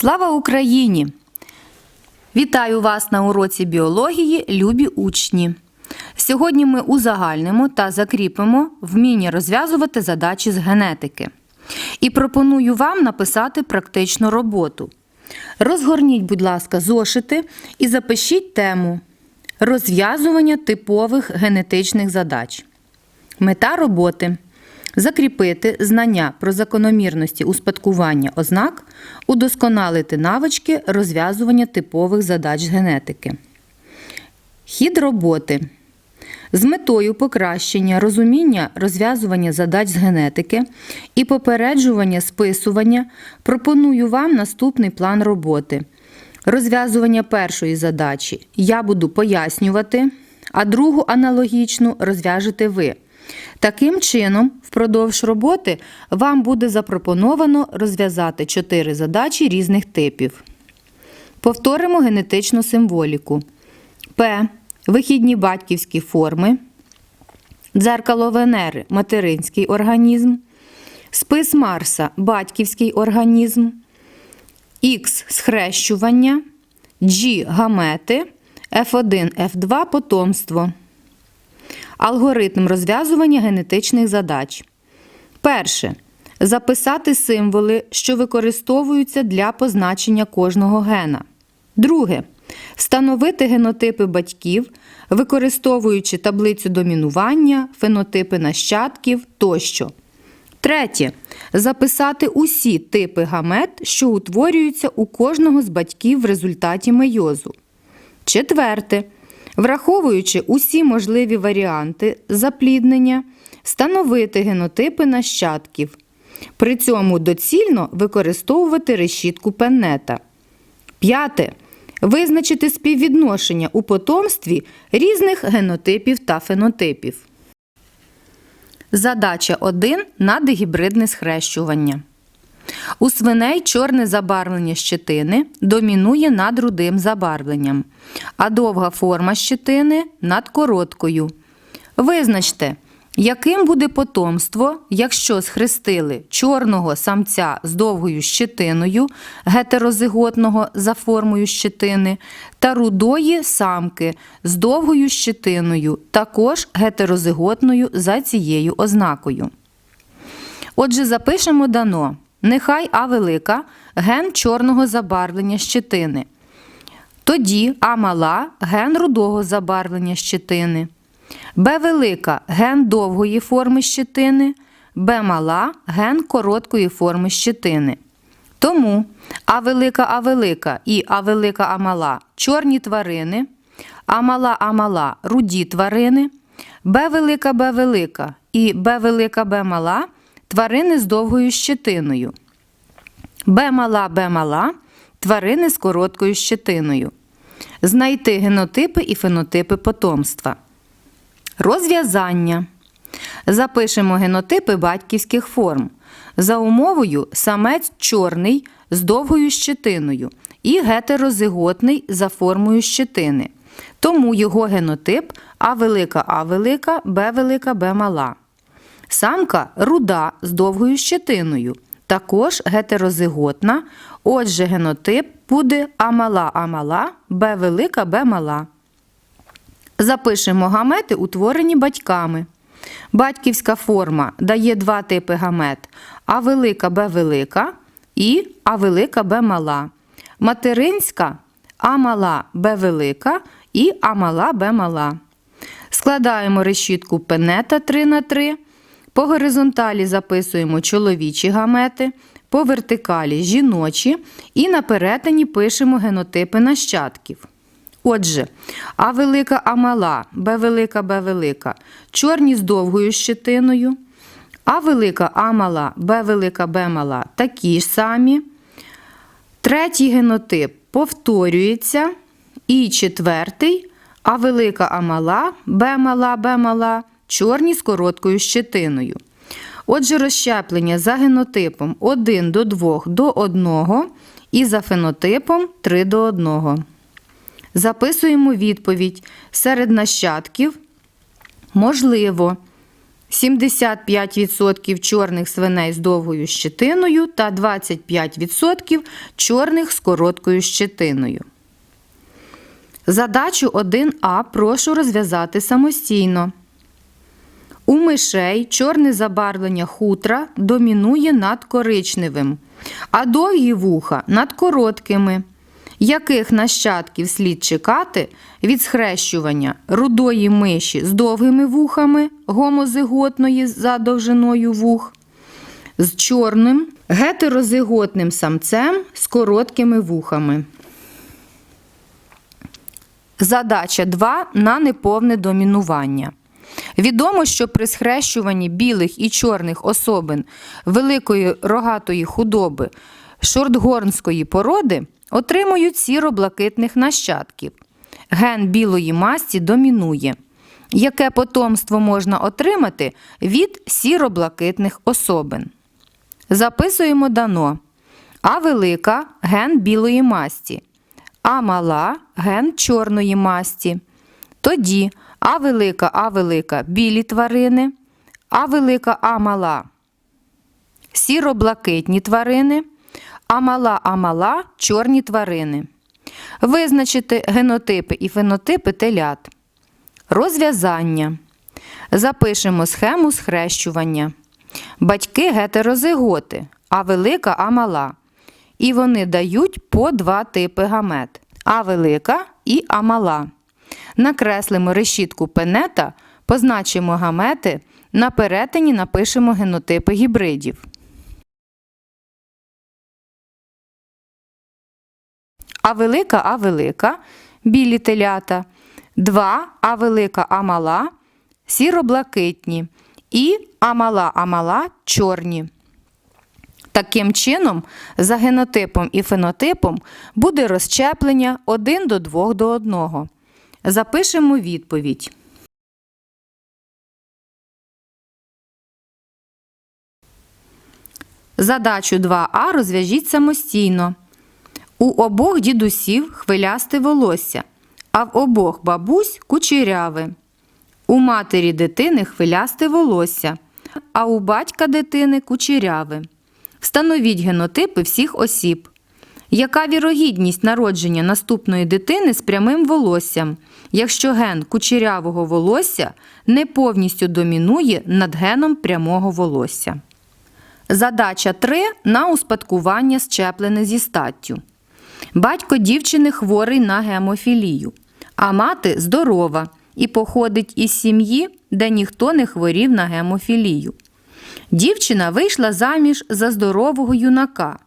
Слава Україні! Вітаю вас на уроці біології, любі учні. Сьогодні ми узагальнимо та закріпимо вміння розв'язувати задачі з генетики. І пропоную вам написати практичну роботу. Розгорніть, будь ласка, зошити і запишіть тему розв'язування типових генетичних задач. Мета роботи закріпити знання про закономірності успадкування ознак, удосконалити навички розв'язування типових задач генетики. Хід роботи з метою покращення розуміння розв'язування задач з генетики і попереджування списування пропоную вам наступний план роботи. Розв'язування першої задачі я буду пояснювати, а другу аналогічну розв'яжете ви. Таким чином, впродовж роботи вам буде запропоновано розв'язати чотири задачі різних типів. Повторимо генетичну символіку. П. Вихідні батьківські форми. Дзеркало Венери материнський організм. Спис Марса батьківський організм. Х схрещування. G гамети. F1, F2 потомство. Алгоритм розв'язування генетичних задач. Перше. Записати символи, що використовуються для позначення кожного гена. Друге. Встановити генотипи батьків, використовуючи таблицю домінування, фенотипи нащадків тощо. Третє. Записати усі типи гамет, що утворюються у кожного з батьків в результаті мейозу. Четверте. Враховуючи усі можливі варіанти запліднення, встановити генотипи нащадків. При цьому доцільно використовувати решітку пеннета. П'яте. Визначити співвідношення у потомстві різних генотипів та фенотипів. Задача 1 на дегібридне схрещування. У свиней чорне забарвлення щетини домінує над рудим забарвленням, а довга форма щетини над короткою. Визначте, яким буде потомство, якщо схрестили чорного самця з довгою щетиною, гетерозиготного за формою щетини, та рудої самки з довгою щетиною, також гетерозиготною за цією ознакою. Отже, запишемо дано. Нехай А велика ген чорного забарвлення щетини. Тоді А мала ген рудого забарвлення щетини. Б велика ген довгої форми щетини. Б мала ген короткої форми щетини. Тому А велика А велика і А велика А мала чорні тварини, А мала А мала руді тварини, Б велика Б велика і Б велика Б мала тварини з довгою щетиною. Б мала Б мала тварини з короткою щетиною. Знайти генотипи і фенотипи потомства. Розв'язання. Запишемо генотипи батьківських форм. За умовою самець чорний з довгою щетиною і гетерозиготний за формою щетини. Тому його генотип А велика А велика, Б велика Б мала. Самка руда з довгою щетиною, також гетерозиготна. Отже, генотип буде А мала А мала, Б велика Б мала. Запишемо гамети, утворені батьками. Батьківська форма дає два типи гамет А велика Б велика і А велика Б мала. Материнська А мала Б велика і А мала Б мала. Складаємо решітку пенета 3 на 3. По горизонталі записуємо чоловічі гамети, по вертикалі жіночі і на перетині пишемо генотипи нащадків. Отже, А велика А мала, Б велика Б велика, чорні з довгою щетиною, А велика А мала, Б велика Б мала такі ж самі. Третій генотип повторюється. І четвертий А велика А мала, Б мала Б мала, чорні з короткою щетиною. Отже, розщеплення за генотипом 1 до 2 до 1 і за фенотипом 3 до 1. Записуємо відповідь серед нащадків. Можливо, 75% чорних свиней з довгою щетиною та 25% чорних з короткою щетиною. Задачу 1А прошу розв'язати самостійно. У мишей чорне забарвлення хутра домінує над коричневим, а довгі вуха над короткими. Яких нащадків слід чекати від схрещування рудої миші з довгими вухами гомозиготної за довжиною вух, з чорним гетерозиготним самцем з короткими вухами. Задача 2 на неповне домінування. Відомо, що при схрещуванні білих і чорних особин великої рогатої худоби шортгорнської породи отримують сіро-блакитних нащадків. Ген білої масті домінує. Яке потомство можна отримати від сіро-блакитних особин? Записуємо дано. А велика ген білої масті, а мала ген чорної масті. Тоді А велика, А велика білі тварини, А велика, А мала сіро-блакитні тварини, А мала, А мала чорні тварини. Визначити генотипи і фенотипи телят. Розв'язання. Запишемо схему схрещування. Батьки гетерозиготи, а велика, а мала. І вони дають по два типи гамет А велика і А мала. Накреслимо решітку пенета, позначимо гамети, на перетині напишемо генотипи гібридів. А велика, А велика, білі телята, 2 А велика, А мала, сіро-блакитні і А мала, А мала чорні. Таким чином, за генотипом і фенотипом буде розщеплення 1 до 2 до 1. Запишемо відповідь. Задачу 2А розв'яжіть самостійно. У обох дідусів хвилясте волосся, а в обох бабусь кучеряве. У матері дитини хвилясте волосся, а у батька дитини кучеряве. Встановіть генотипи всіх осіб. Яка вірогідність народження наступної дитини з прямим волоссям, якщо ген кучерявого волосся не повністю домінує над геном прямого волосся? Задача 3 на успадкування щеплене зі статтю. Батько дівчини хворий на гемофілію, а мати здорова і походить із сім'ї, де ніхто не хворів на гемофілію. Дівчина вийшла заміж за здорового юнака.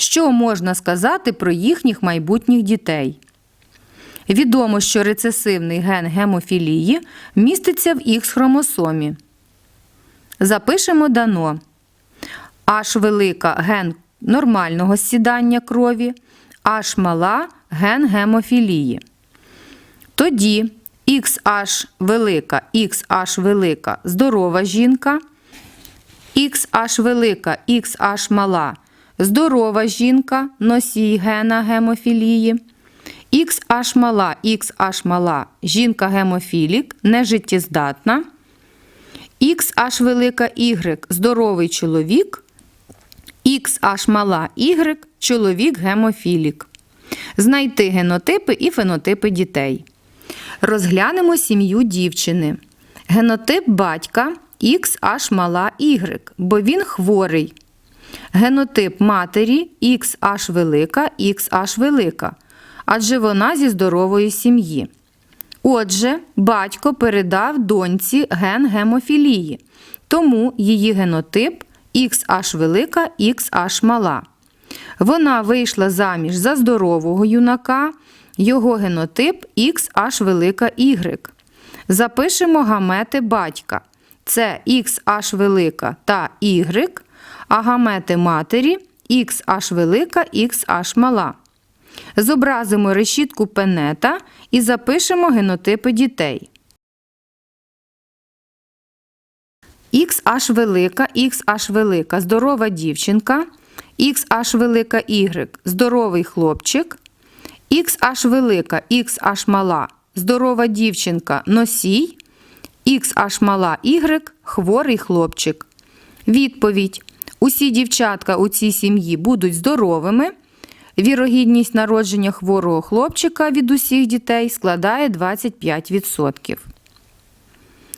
Що можна сказати про їхніх майбутніх дітей? Відомо, що рецесивний ген гемофілії міститься в х хромосомі. Запишемо дано. H велика ген нормального сідання крові, H мала ген гемофілії. Тоді XH велика, XH велика здорова жінка, XH велика, XH мала здорова жінка, носій гена гемофілії. XH мала, XH мала жінка гемофілік, нежиттєздатна. XH велика Y здоровий чоловік. XH мала Y чоловік гемофілік. Знайти генотипи і фенотипи дітей. Розглянемо сім'ю дівчини. Генотип батька XH мала Y, бо він хворий. Генотип матері XH велика, XH велика, адже вона зі здорової сім'ї. Отже, батько передав доньці ген гемофілії, тому її генотип XH велика, XH мала. Вона вийшла заміж за здорового юнака, його генотип XH велика Y. Запишемо гамети батька. Це XH велика та Y, а гамети матері XH велика, XH мала. Зобразимо решітку пенета і запишемо генотипи дітей. XH велика, XH велика здорова дівчинка, XH велика Y здоровий хлопчик, XH велика, XH мала здорова дівчинка носій, Х аж мала Y хворий хлопчик. Відповідь: Усі дівчатка у цій сім'ї будуть здоровими. Вірогідність народження хворого хлопчика від усіх дітей складає 25%.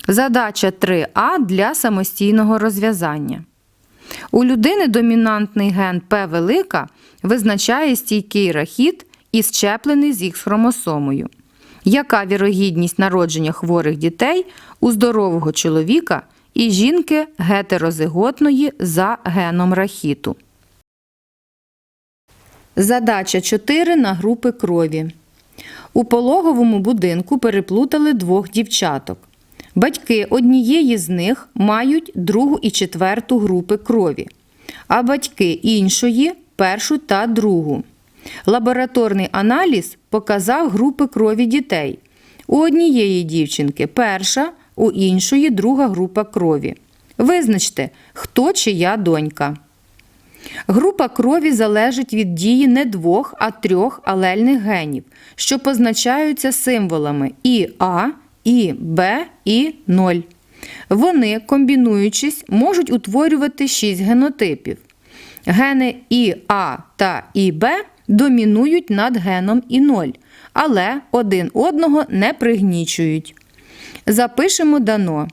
Задача 3А для самостійного розв'язання. У людини домінантний ген П велика визначає стійкий рахіт і щеплений з Х хромосомою. Яка вірогідність народження хворих дітей у здорового чоловіка і жінки гетерозиготної за геном рахіту? Задача 4 на групи крові. У пологовому будинку переплутали двох дівчаток. Батьки однієї з них мають другу і четверту групи крові, а батьки іншої першу та другу. Лабораторний аналіз показав групи крові дітей. У однієї дівчинки перша, у іншої друга група крові. Визначте, хто чия донька. Група крові залежить від дії не двох, а трьох алельних генів, що позначаються символами ІА, І, Б і 0. Вони, комбінуючись, можуть утворювати 6 генотипів. Гени ІА та ІБ домінують над геном І0, але один одного не пригнічують. Запишемо дано.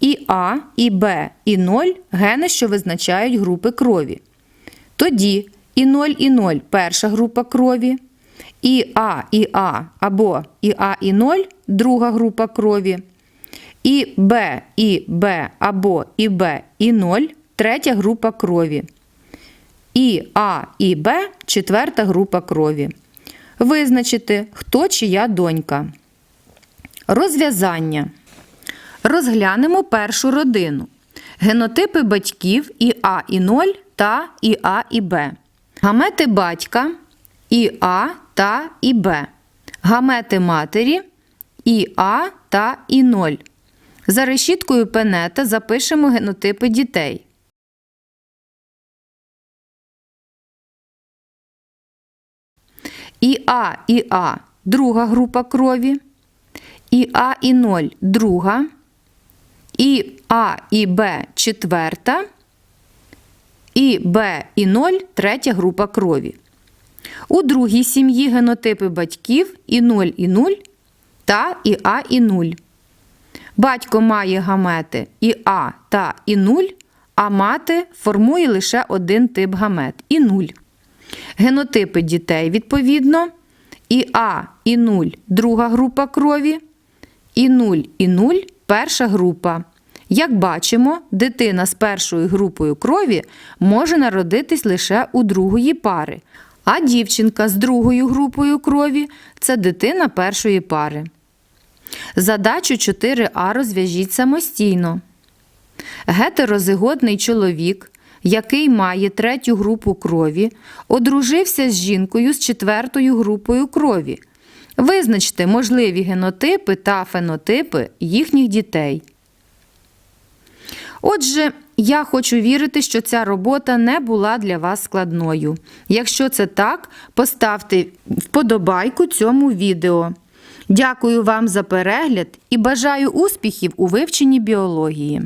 І А, і Б, і 0 гени, що визначають групи крові. Тоді і 0, і 0 перша група крові, і А, і А або і А, і 0 друга група крові, і Б, і Б або і Б, і 0 третя група крові. І А, і Б четверта група крові. Визначити, хто чия донька. Розв'язання. Розглянемо першу родину. Генотипи батьків і А і 0 та і А і Б. Гамети батька і А та і Б. Гамети матері і А та і 0. За решіткою пенета запишемо генотипи дітей. І А і А друга група крові. І А і 0 друга. І А і Б четверта. І Б і 0 третя група крові. У другій сім'ї генотипи батьків і 0 і 0 та і А і 0. Батько має гамети і А та і 0, а мати формує лише один тип гамет і 0. Генотипи дітей відповідно і А і 0 друга група крові, і 0 і 0 перша група. Як бачимо, дитина з першою групою крові може народитись лише у другої пари, а дівчинка з другою групою крові це дитина першої пари. Задачу 4А розв'яжіть самостійно. Гетерозиготний чоловік, який має третю групу крові, одружився з жінкою з четвертою групою крові. Визначте можливі генотипи та фенотипи їхніх дітей. Отже, я хочу вірити, що ця робота не була для вас складною. Якщо це так, поставте вподобайку цьому відео. Дякую вам за перегляд і бажаю успіхів у вивченні біології.